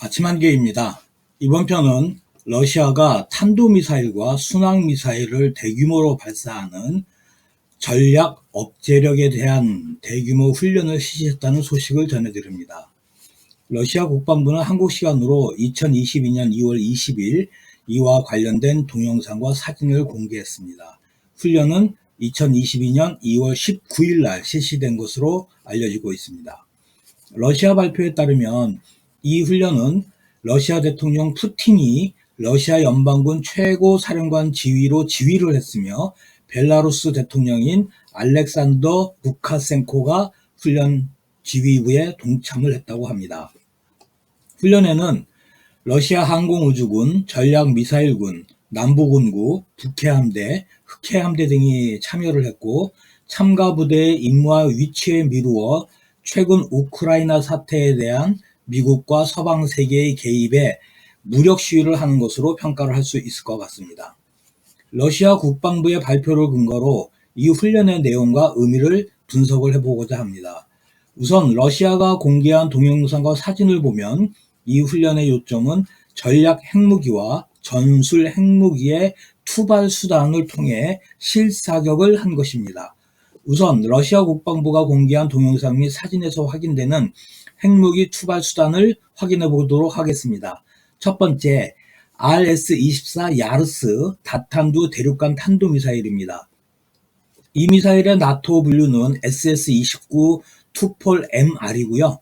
아침 한개입니다. 이번 편은 러시아가 탄도미사일과 순항미사일을 대규모로 발사하는 전략 억제력에 대한 대규모 훈련을 실시했다는 소식을 전해드립니다. 러시아 국방부는 한국 시간으로 2022년 2월 20일 이와 관련된 동영상과 사진을 공개했습니다. 훈련은 2022년 2월 19일 날 실시된 것으로 알려지고 있습니다. 러시아 발표에 따르면 이 훈련은 러시아 대통령 푸틴이 러시아 연방군 최고 사령관 지휘로 지휘를 했으며 벨라루스 대통령인 알렉산더 부카센코가 훈련 지휘부에 동참을 했다고 합니다. 훈련에는 러시아 항공우주군, 전략미사일군, 남부군구, 북해함대, 흑해함대 등이 참여를 했고 참가 부대의 임무와 위치에 미루어 최근 우크라이나 사태에 대한 미국과 서방 세계의 개입에 무력 시위를 하는 것으로 평가를 할 수 있을 것 같습니다. 러시아 국방부의 발표를 근거로 이 훈련의 내용과 의미를 분석을 해보고자 합니다. 우선 러시아가 공개한 동영상과 사진을 보면 이 훈련의 요점은 전략 핵무기와 전술 핵무기의 투발 수단을 통해 실사격을 한 것입니다. 우선 러시아 국방부가 공개한 동영상 및 사진에서 확인되는 핵무기 투발 수단을 확인해 보도록 하겠습니다. 첫 번째, RS-24 야르스 다탄두 대륙간 탄도미사일입니다. 이 미사일의 나토 분류는 SS-29 투폴 MR이고요.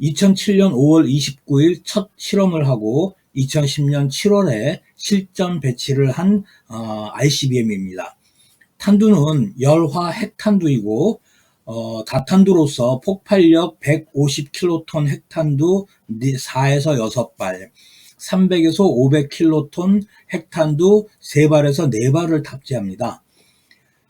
2007년 5월 29일 첫 실험을 하고 2010년 7월에 실전 배치를 한 어, ICBM입니다. 탄두는 열화 핵탄두이고 어, 다탄두로서 폭발력 150킬로톤 핵탄두 4에서 6발, 300에서 500킬로톤 핵탄두 3발에서 4발을 탑재합니다.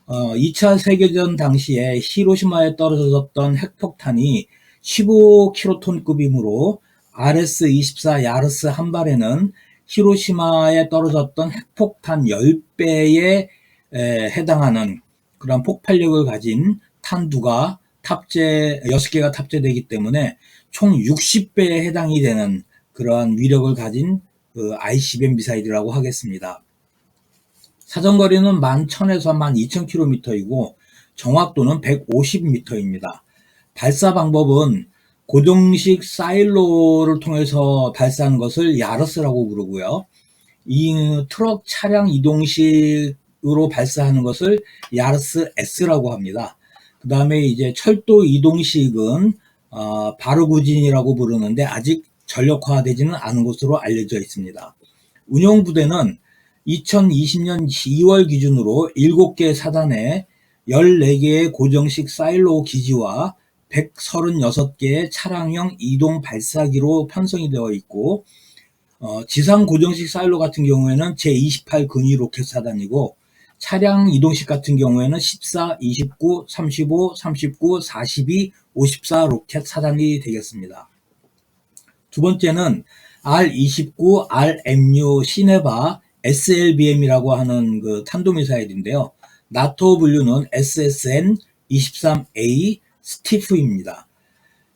어, 2차 세계전 당시에 히로시마에 떨어졌던 핵폭탄이 15킬로톤급이므로 RS-24 야르스 한 발에는 히로시마에 떨어졌던 핵폭탄 10배에 해당하는 그런 폭발력을 가진 탄두가 탑재 6개가 탑재되기 때문에 총 60배에 해당이 되는 그러한 위력을 가진 그 ICBM 미사일이라고 하겠습니다. 사정거리는 11,000에서 12,000km이고 정확도는 150m입니다. 발사 방법은 고정식 사일로를 통해서 발사하는 것을 야르스라고 부르고요. 이 트럭 차량 이동식으로 발사하는 것을 야르스 S라고 합니다. 그 다음에 이제 철도 이동식은 어, 바르구진이라고 부르는데 아직 전력화되지는 않은 것으로 알려져 있습니다. 운영부대는 2020년 2월 기준으로 7개 사단에 14개의 고정식 사일로 기지와 136개의 차량형 이동 발사기로 편성이 되어 있고 어, 지상 고정식 사일로 같은 경우에는 제28 근위 로켓 사단이고 차량 이동식 같은 경우에는 14, 29, 35, 39, 42, 54 로켓 사단이 되겠습니다. 두 번째는 R29 RMU 시네바 SLBM이라고 하는 그 탄도미사일인데요. 나토 분류는 SSN 23A 스티프입니다.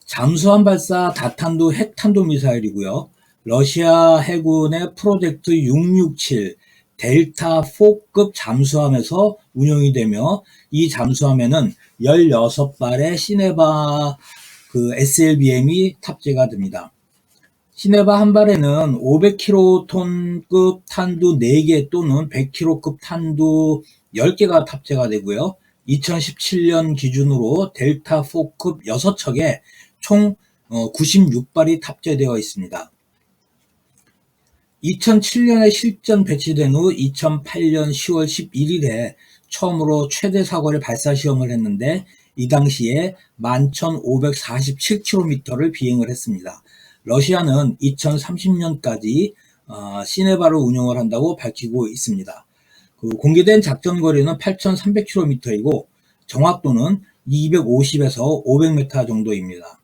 잠수함 발사 다탄도 핵탄도 미사일이고요. 러시아 해군의 프로젝트 667 델타 4급 잠수함에서 운영이 되며 이 잠수함에는 16발의 시네바 그 SLBM이 탑재가 됩니다. 시네바 한 발에는 500kg급 탄두 4개 또는 100kg급 탄두 10개가 탑재가 되고요. 2017년 기준으로 델타 4급 6척에 총 96발이 어, 탑재되어 있습니다. 2007년에 실전 배치된 후 2008년 10월 11일에 처음으로 최대 사거리 발사 시험을 했는데 이 당시에 11,547km를 비행을 했습니다. 러시아는 2030년까지 어, 시네바를 운영을 한다고 밝히고 있습니다. 그 공개된 작전 거리는 8,300km이고 정확도는 250에서 500m 정도입니다.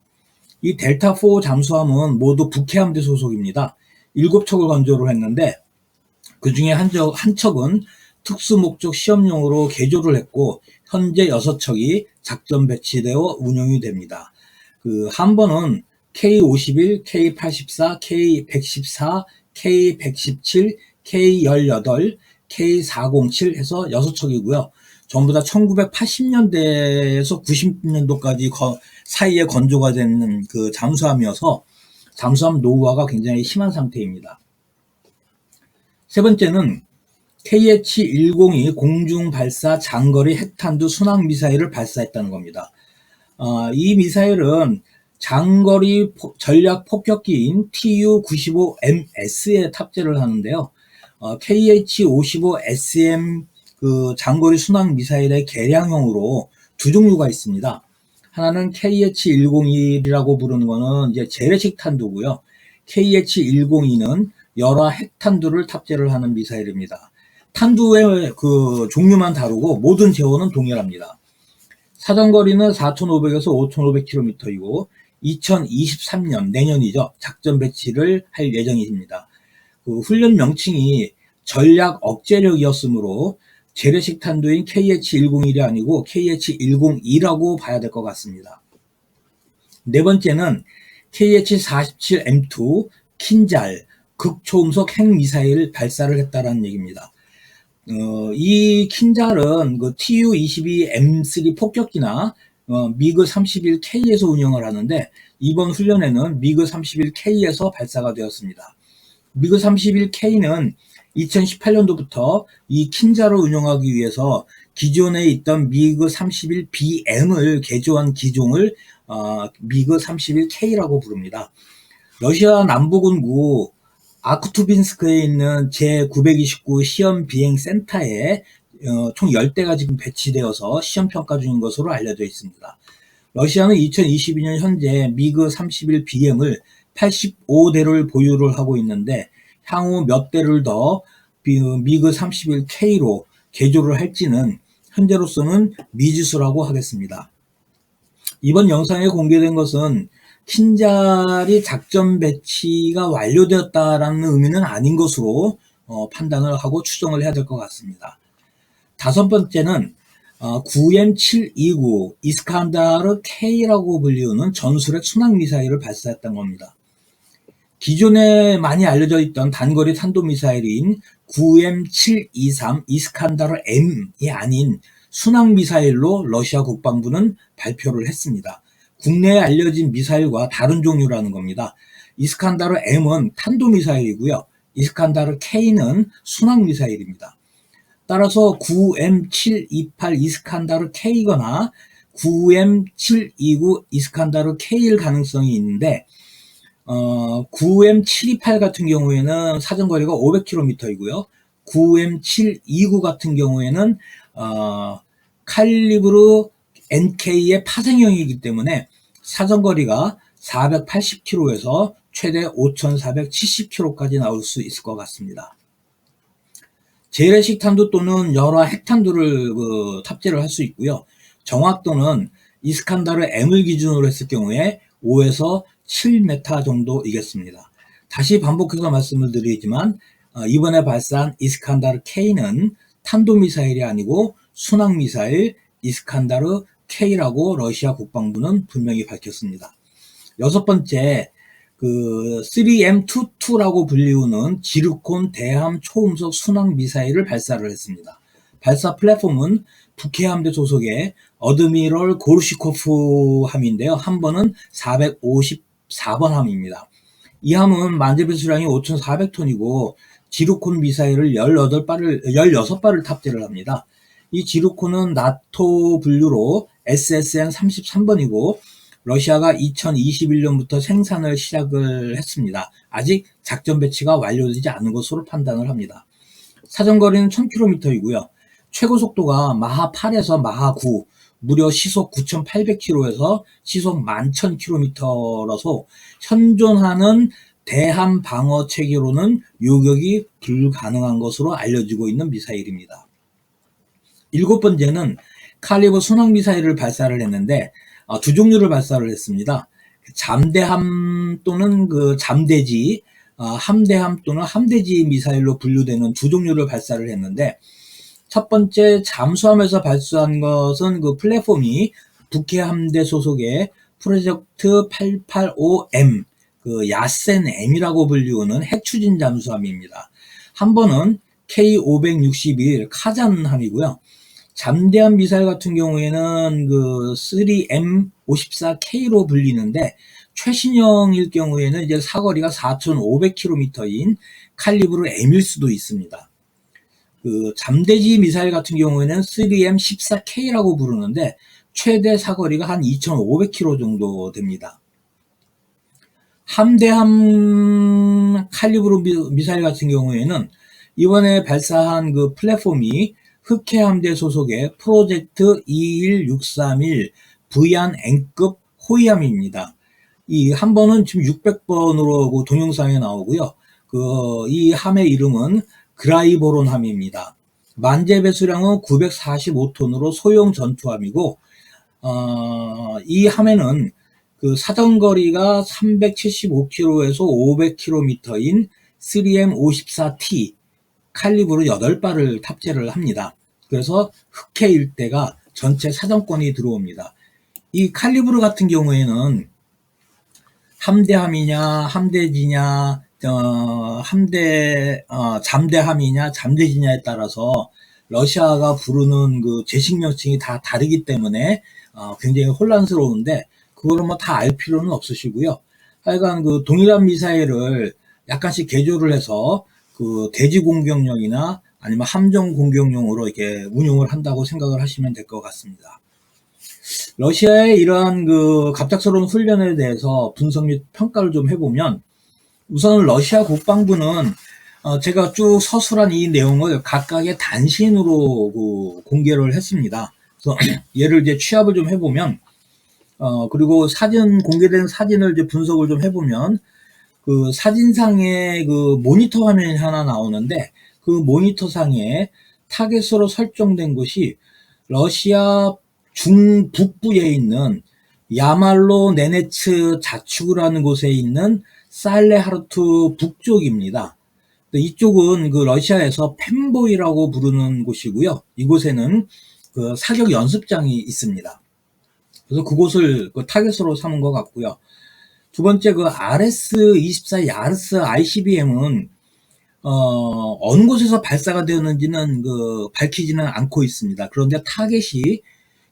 이 델타4 잠수함은 모두 북해함대 소속입니다. 7척을 건조를 했는데 그 중에 한, 적, 한 척은 특수 목적 시험용으로 개조를 했고 현재 6척이 작전 배치되어 운영이 됩니다. 그 한 번은 K51, K84, K114, K117, K18, K407 해서 6척이고요. 전부 다 1980년대에서 90년도까지 사이에 건조가 되는 그 잠수함이어서 잠수함 노후화가 굉장히 심한 상태입니다. 세 번째는 KH-102 공중 발사 장거리 핵탄두 순항 미사일을 발사했다는 겁니다. 어, 이 미사일은 장거리 포, 전략 폭격기인 TU-95MS에 탑재를 하는데요. 어, KH-55SM 그 장거리 순항 미사일의 개량형으로 두 종류가 있습니다. 하나는 KH-101이라고 부르는 거는 이제 재래식 탄두고요. KH-102는 열화 핵탄두를 탑재를 하는 미사일입니다. 탄두의 그 종류만 다르고 모든 제어는 동일합니다. 사정거리는 4,500에서 5,500km이고 2023년 내년이죠. 작전 배치를 할 예정입니다. 그 훈련 명칭이 전략 억제력이었으므로 재래식 탄두인 KH-101이 아니고 KH-102라고 봐야 될 것 같습니다. 네 번째는 KH-47M2 킨잘 극초음속 핵미사일 발사를 했다라는 얘기입니다. 어, 이 킨잘은 그 TU-22M3 폭격기나 어, 미그 31K에서 운영을 하는데 이번 훈련에는 미그 31K에서 발사가 되었습니다. 미그 31K는 2018년도부터 이 킨자를 운영하기 위해서 기존에 있던 미그 31BM을 개조한 기종을 어, 미그 31K라고 부릅니다. 러시아 남부군구 아크투빈스크에 있는 제929 시험 비행 센터에 어, 총 10대가 지금 배치되어서 시험 평가 중인 것으로 알려져 있습니다. 러시아는 2022년 현재 미그 31BM을 85대를 보유를 하고 있는데 향후 몇 대를 더 미그 31K로 개조를 할지는 현재로서는 미지수라고 하겠습니다. 이번 영상에 공개된 것은 킨잘이 작전 배치가 완료되었다라는 의미는 아닌 것으로 어, 판단을 하고 추정을 해야 될 것 같습니다. 다섯 번째는 어, 9M729 이스칸다르 K라고 불리우는 전술핵 순항 미사일을 발사했던 겁니다. 기존에 많이 알려져 있던 단거리 탄도미사일인 9M723 이스칸다르 M이 아닌 순항 미사일로 러시아 국방부는 발표를 했습니다. 국내에 알려진 미사일과 다른 종류라는 겁니다. 이스칸다르 M은 탄도미사일이고요. 이스칸다르 K는 순항 미사일입니다. 따라서 9M728 이스칸다르 K거나 9M729 이스칸다르 K일 가능성이 있는데 어, 9M728 같은 경우에는 사정 거리가 500km이고요. 9M729 같은 경우에는 어, 칼리브르 NK의 파생형이기 때문에 사정 거리가 480km에서 최대 5,470km까지 나올 수 있을 것 같습니다. 재래식 탄두 또는 여러 핵탄두를 그 탑재를 할 수 있고요. 정확도는 이스칸다르 M을 기준으로 했을 경우에 5에서 7m 정도이겠습니다. 다시 반복해서 말씀을 드리지만 어, 이번에 발사한 이스칸다르 K는 탄도미사일이 아니고 순항미사일 이스칸다르 K라고 러시아 국방부는 분명히 밝혔습니다. 여섯 번째, 그 3M22라고 불리우는 지르콘 대함 초음속 순항 미사일을 발사를 했습니다. 발사 플랫폼은 북해 함대 소속의 어드미럴 고르시코프 함인데요. 한 번은 454번 함입니다. 이 함은 만재배 수량이 5,400톤이고 지르콘 미사일을 18발을 16발을 탑재를 합니다. 이 지르콘은 나토 분류로 SSN 33번이고 러시아가 2021년부터 생산을 시작을 했습니다. 아직 작전 배치가 완료되지 않은 것으로 판단을 합니다. 사정거리는 1000km이고요. 최고 속도가 마하 8에서 마하 9, 무려 시속 9,800km에서 시속 11,000km라서 현존하는 대함 방어 체계로는 요격이 불가능한 것으로 알려지고 있는 미사일입니다. 일곱 번째는 칼리버 순항 미사일을 발사를 했는데 어, 두 종류를 발사를 했습니다. 잠대함 또는 그 잠대지, 어, 함대함 또는 함대지 미사일로 분류되는 두 종류를 발사를 했는데 첫 번째 잠수함에서 발사한 것은 그 플랫폼이 북해 함대 소속의 프로젝트 885M, 그 야센 M이라고 불리우는 핵 추진 잠수함입니다. 한 번은 K561 카잔함이고요. 잠대한 미사일 같은 경우에는 그 3M54K로 불리는데 최신형일 경우에는 이제 사거리가 4,500km인 칼리브르 M일 수도 있습니다. 그 잠대지 미사일 같은 경우에는 3M14K라고 부르는데 최대 사거리가 한 2,500km 정도 됩니다. 함대함 칼리브르 미사일 같은 경우에는 이번에 발사한 그 플랫폼이 흑해 함대 소속의 프로젝트 21631 부얀 N급 호위함입니다. 이 한 번은 지금 600번으로 동영상에 나오고요. 그 이 함의 이름은 그라이보론 함입니다. 만재 배수량은 945톤으로 소형 전투함이고 어, 이 함에는 그 사정거리가 375km에서 500km인 3M54T 칼리브르 8발을 탑재를 합니다. 그래서 흑해 일대가 전체 사정권이 들어옵니다. 이 칼리브르 같은 경우에는 함대함이냐, 함대지냐, 어, 함대, 어, 잠대함이냐, 잠대지냐에 따라서 러시아가 부르는 그 제식 명칭이 다 다르기 때문에 어, 굉장히 혼란스러운데 그거를 뭐 다 알 필요는 없으시고요. 하여간 그 동일한 미사일을 약간씩 개조를 해서 그 대지 공격용이나 아니면 함정 공격용으로 이렇게 운용을 한다고 생각을 하시면 될 것 같습니다. 러시아의 이러한 그 갑작스러운 훈련에 대해서 분석 및 평가를 좀 해보면 우선 러시아 국방부는 어 제가 쭉 서술한 이 내용을 각각의 단신으로 그 공개를 했습니다. 그래서 예를 이제 취합을 좀 해보면 어 그리고 사진 공개된 사진을 이제 분석을 좀 해보면 그 사진상에 그 모니터 화면이 하나 나오는데 그 모니터상에 타겟으로 설정된 곳이 러시아 중북부에 있는 야말로 네네츠 자축이라는 곳에 있는 살레하르트 북쪽입니다. 이쪽은 그 러시아에서 펜보이라고 부르는 곳이고요. 이곳에는 그 사격 연습장이 있습니다. 그래서 그곳을 그 타겟으로 삼은 것 같고요. 두 번째 그 RS-24 야르스 ICBM은 어, 어느 곳에서 발사가 되었는지는 그 밝히지는 않고 있습니다. 그런데 타겟이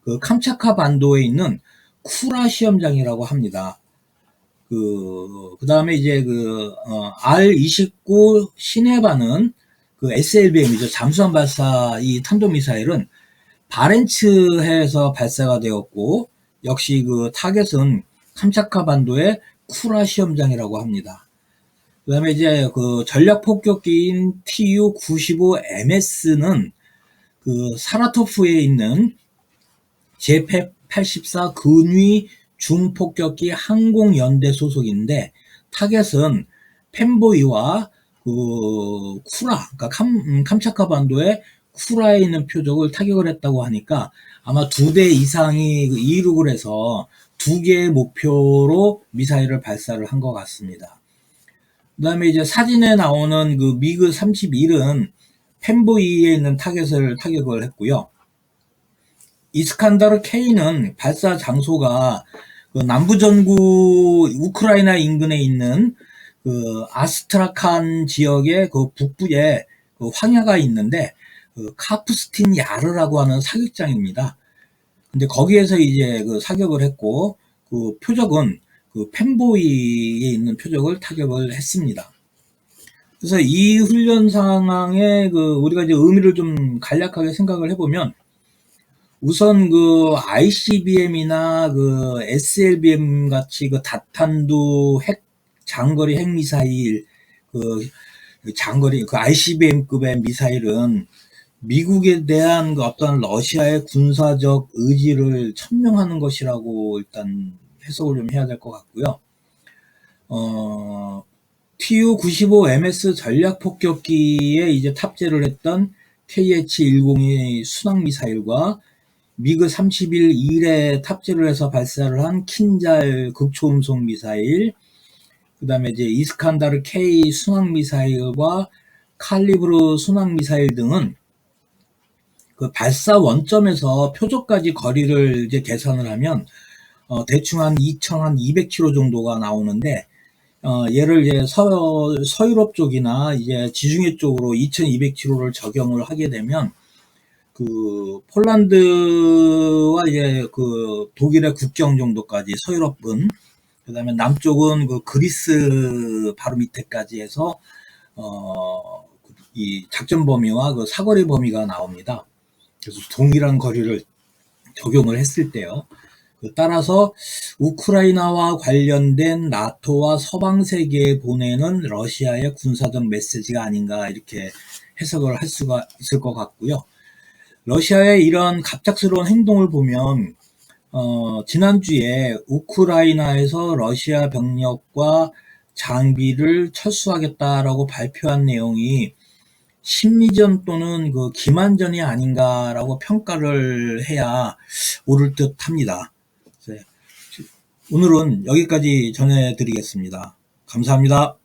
그 캄차카 반도에 있는 쿠라 시험장이라고 합니다. 그, 그 다음에 이제 그, 어, R29 시네바는 그 SLBM이죠. 잠수함 발사 이 탄도미사일은 바렌츠해에서 발사가 되었고, 역시 그 타겟은 캄차카 반도의 쿠라 시험장이라고 합니다. 그 다음에 이제 그 전략 폭격기인 TU-95MS는 그 사라토프에 있는 제84 근위 중폭격기 항공연대 소속인데 타겟은 펜보이와 그 쿠라, 그러니까 캄, 음, 캄차카 반도의 쿠라에 있는 표적을 타격을 했다고 하니까 아마 두 대 이상이 그 이륙을 해서 두 개의 목표로 미사일을 발사를 한 것 같습니다. 그 다음에 이제 사진에 나오는 그 미그 31은 펜보이에 있는 타겟을 타격을 했고요. 이스칸다르 K는 발사 장소가 그 남부 전구 우크라이나 인근에 있는 그 아스트라칸 지역의 그 북부에 그 황야가 있는데 그 카프스틴 야르라고 하는 사격장입니다. 근데 거기에서 이제 그 사격을 했고 그 표적은 그 펜보이에 있는 표적을 타격을 했습니다. 그래서 이 훈련 상황에 그 우리가 이제 의미를 좀 간략하게 생각을 해보면 우선 그 ICBM이나 그 SLBM 같이 그 다탄두 핵 장거리 핵 미사일 그 장거리 그 ICBM급의 미사일은 미국에 대한 그 어떤 러시아의 군사적 의지를 천명하는 것이라고 일단 해석을 좀 해야 될 것 같고요. 어, TU-95MS 전략 폭격기에 이제 탑재를 했던 KH-102 순항 미사일과 미그 31-1에 탑재를 해서 발사를 한 킨잘 극초음속 미사일, 그 다음에 이제 이스칸다르 K 순항 미사일과 칼리브르 순항 미사일 등은 그 발사 원점에서 표적까지 거리를 이제 계산을 하면 어, 대충 한 2,200km 정도가 나오는데 어, 얘를 이제 서, 서유럽 쪽이나 이제 지중해 쪽으로 2,200km를 적용을 하게 되면 그 폴란드와 이제 그 독일의 국경 정도까지 서유럽은 그다음에 남쪽은 그 그리스 바로 밑에까지 해서 어, 이 작전 범위와 그 사거리 범위가 나옵니다. 그래서 동일한 거리를 적용을 했을 때요. 그 따라서 우크라이나와 관련된 나토와 서방 세계에 보내는 러시아의 군사적 메시지가 아닌가 이렇게 해석을 할 수가 있을 것 같고요. 러시아의 이런 갑작스러운 행동을 보면 어, 지난주에 우크라이나에서 러시아 병력과 장비를 철수하겠다라고 발표한 내용이 심리전 또는 그 기만전이 아닌가라고 평가를 해야 옳을 듯 합니다. 오늘은 여기까지 전해드리겠습니다. 감사합니다.